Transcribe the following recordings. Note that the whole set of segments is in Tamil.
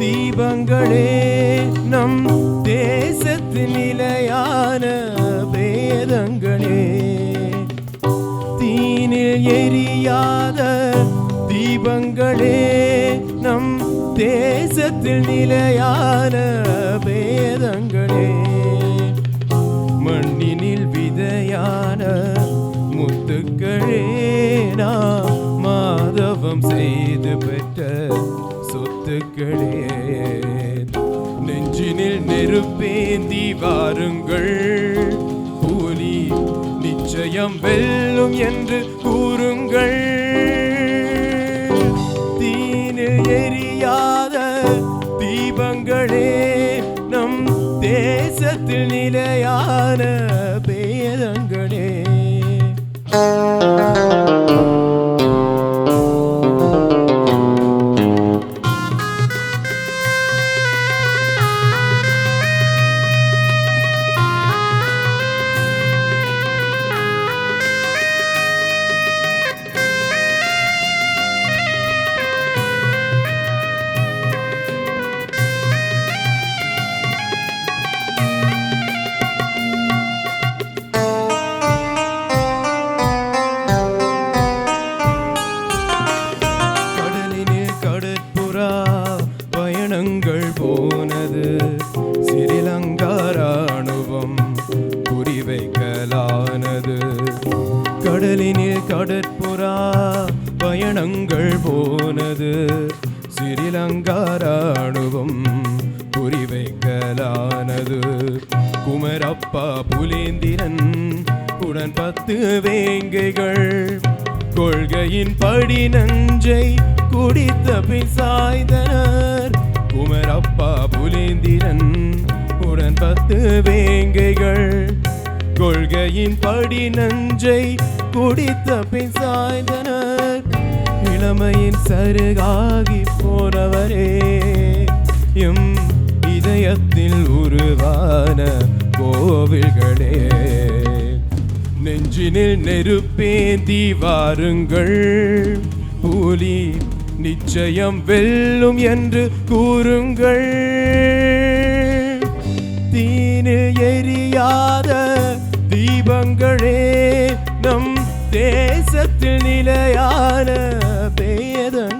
தீபங்களே நம் தேசத்து நிலையான பேதங்களே தீனில் எரியாத தீபங்களே நம் தேசத்தில் நிலையான பேதங்களே நெஞ்சினில் நெருப்பேந்தி வாருங்கள். கூலி நிச்சயம் வெல்லும் என்று கூறுங்கள். தீனில் எரியாத தீபங்களே நம் தேசத்தில் நிலையான பயணங்கள் போனது. சிறிலங்கா ராணுவம் குறிவைக்கலானது. குமரப்பா புலேந்திரன் உடன் பத்து வேங்கைகள். கொள்கையின் படி நஞ்சை குடித்த பின் சாய்ந்தனர். குமரப்பா புலேந்திரன் உடன் பத்து வேங்கைகள். கொள்கையின் படி நஞ்சை குடித்த பின் சாய்ந்தனர். இளமையின் சருகாகி போனவரே. எம் இதயத்தில் உருவான கோவில்களே. நெஞ்சினில் நெருப்பேந்தி வாருங்கள் புலி நிச்சயம் வெல்லும் என்று கூறுங்கள். தீனில் எரியாத தீபங்களே. தேசத்தில் நிலையான பெயதன்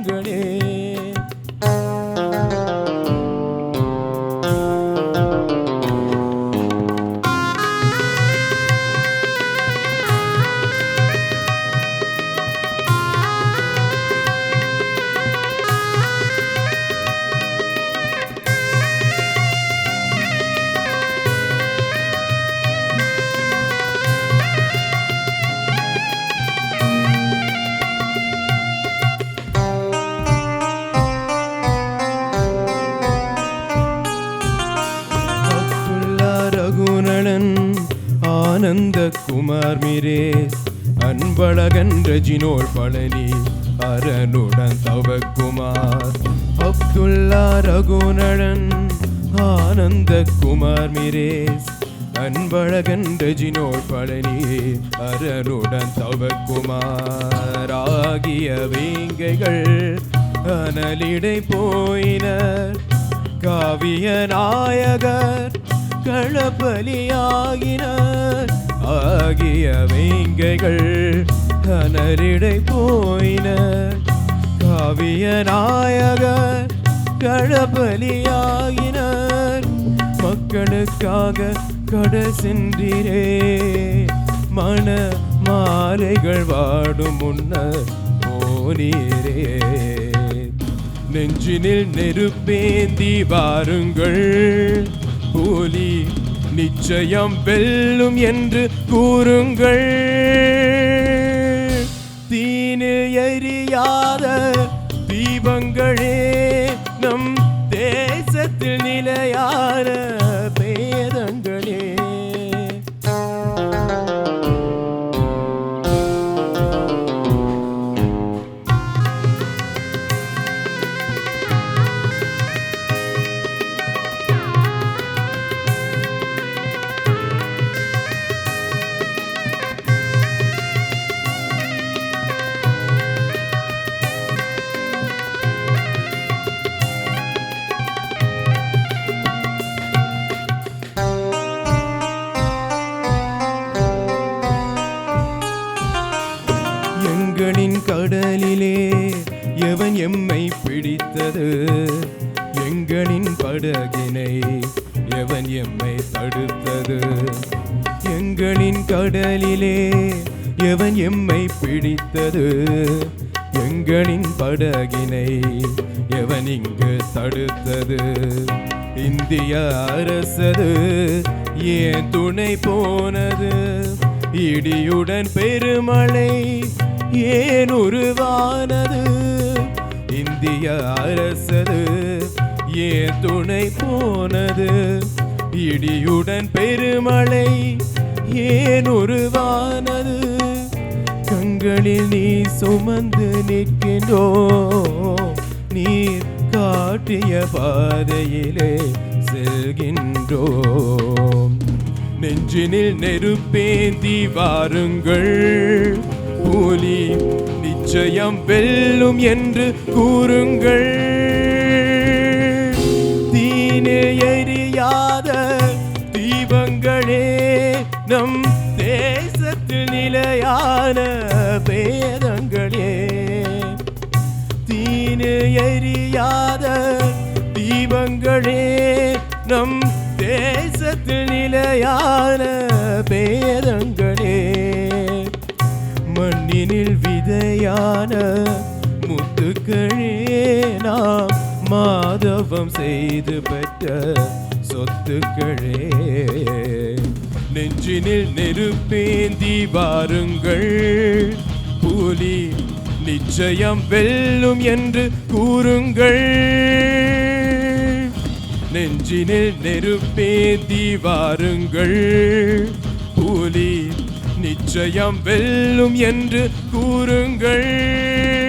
ஆனந்த குமார் மிரேஸ் அன்பழகன் ரஜினோர் பழனி அரனுடன் தவக்குமார். அப்துல்லா ரகுநடன் ஆனந்த குமார் மிரேஸ் அன்பழகன் ரஜினோர் பழனி அரனுடன் தவக்குமார். ஆகிய வேங்கைகள் அனலிடை போயினர் காவிய நாயகர் களபலியாகினர் ஆகிய வேங்கைகள் கனரிடை போயின. காவிய நாயகர் களபலியாகினர் மக்களுக்காக கட சென்றீரே. மன மாலைகள் வாடும் முன்னர் போனீரே. நெஞ்சினில் நெருப்பேந்தி வாருங்கள். நிச்சயம் வெல்லும் என்று கூறுங்கள். தீனு எரியாத தீபங்களே நம் தேசத்தில் நிலையான பிடித்தது எங்களின் படகினை எவன் எம்மை தடுத்தது? எங்களின் கடலிலே எவன் எம்மை பிடித்தது? எங்களின் படகினை எவன் இங்கு தடுத்தது? இந்திய அரசது ஏன் துணை போனது? இடியுடன் பெருமழை ஏன் உருவானது? இந்திய அரசது. ஏன் துணை போனது. இடியுடன் பெருமழை ஏன் உருவானது? கண்களில் நீ சுமந்து நிற்கின்றோ. நீர் காட்டிய பாதையிலே செல்கின்றோ. நெஞ்சினில் நெருப்பேந்தி வாருங்கள். கூலி நிச்சயம் வெல்லும் என்று கூறுங்கள். தீனே எரியாத தீபங்களே நம் தேசத்தில் நிலையான வேதங்களே தீனே எரியாத தீபங்களே நம் தேசத்தில் நிலையான பேதங்கள். மண்ணினில் விதையான முத்துக்களே நாம் மாதவம் செய்து பெற்ற சொத்துக்களே. நெஞ்சினில் நெருப்பேந்தி வாருங்கள் புலி நிச்சயம் வெல்லும் என்று கூறுங்கள். நெஞ்சினில் நெருப்பேந்தி வாருங்கள் புலி நிச்சயம் வெல்லும் என்று கூறுங்கள்.